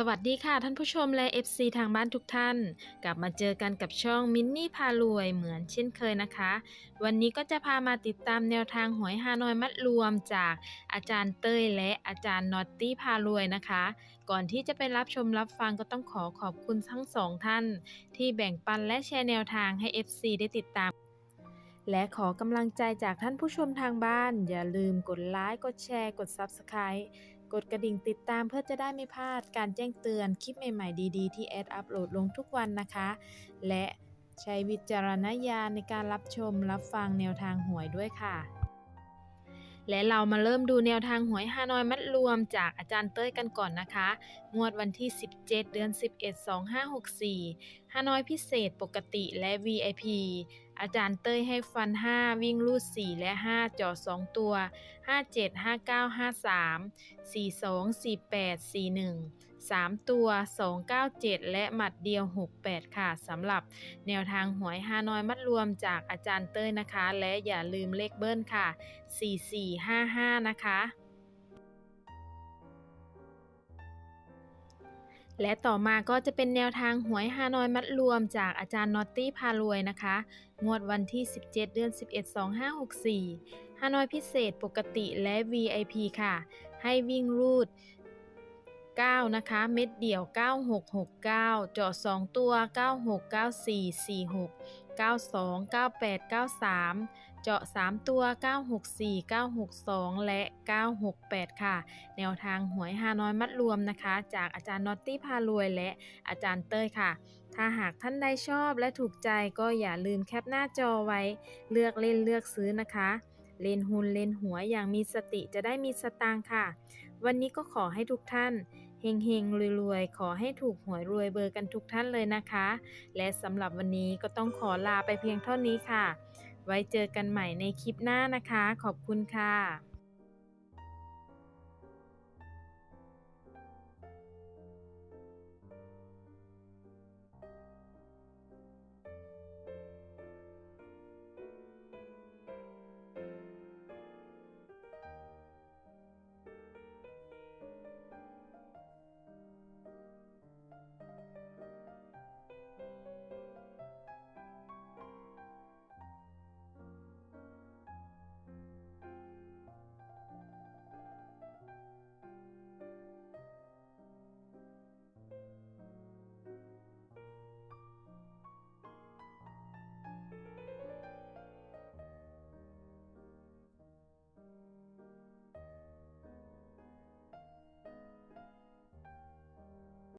สวัสดีค่ะท่านผู้ชมและ FC ทางบ้านทุกท่าน กลับมาเจอกันกับช่องมินนี่พารวยเหมือนเช่นเคยนะคะ วันนี้ก็จะพามาติดตามแนวทางหวยฮานอยมัดรวมจากอาจารย์เต้ยและอาจารย์นอตตี้พารวยนะคะ ก่อนที่จะไปรับชมรับฟังก็ต้องขอขอบคุณทั้งสองท่าน ที่แบ่งปันและแชร์แนวทางให้ FC ได้ติดตามและขอกำลังใจจากท่านผู้ชมทางบ้าน อย่าลืมกดไลค์กดแชร์กด Subscribe กดกระดิ่งติดตามเพื่อจะได้ไม่พลาดการแจ้งเตือนคลิปใหม่ๆดีๆ ที่แอดอัปโหลดลงทุกวันนะคะ และใช้วิจารณญาณในการรับชมรับฟังแนวทางหวยด้วยค่ะ และเรามาเริ่มดูแนวทางหวยฮานอยมัดรวมจากอาจารย์เต้ยกันก่อนนะคะ งวดวันที่ 17 เดือน 11 2564 ฮานอยพิเศษปกติและ VIP อาจารย์เต้ยให้ฟัน 5 วิ่งลูด 4 และ 5 จอด 2 ตัว 57 59 53 42 48 41 3 ตัว 297 และหมัดเดียว 68 ค่ะสำหรับแนวทางหวยฮานอยมัดรวมจากอาจารย์เต้ยนะคะ และอย่าลืมเลขเบิ้ลค่ะ 4455 นะคะ และต่อมาก็จะเป็นแนวทางหวยฮานอยมัดรวมจากอาจารย์นอตตี้พารวยนะคะ งวดวันที่ 17 เดือน 11 2564ฮานอยพิเศษปกติและ VIP ค่ะ ให้วิ่งรูด 9 นะคะ เม็ดเดี่ยว 9669 เจาะ2ตัว 969446 92 98 93 เจาะ 3 ตัว 964 962 และ 968 ค่ะ แนวทางหวยฮานอยมัดรวมนะคะ จากอาจารย์นอตตี้พารวยและอาจารย์เต้ยค่ะ ถ้าหากท่านใดชอบและถูกใจก็อย่าลืมแคปหน้าจอไว้ เลือกเล่นเลือกซื้อนะคะ เล่นหุ้นเล่นหัวอย่างมีสติจะได้มีสตางค์ค่ะ วันนี้ก็ขอให้ทุกท่านเฮงเฮงรวยๆ ขอให้ถูกหวยรวยเบอร์กันทุกท่านเลยนะคะ และสำหรับวันนี้ก็ต้องขอลาไปเพียงเท่านี้ค่ะ ไว้เจอกันใหม่ในคลิปหน้านะคะ ขอบคุณค่ะ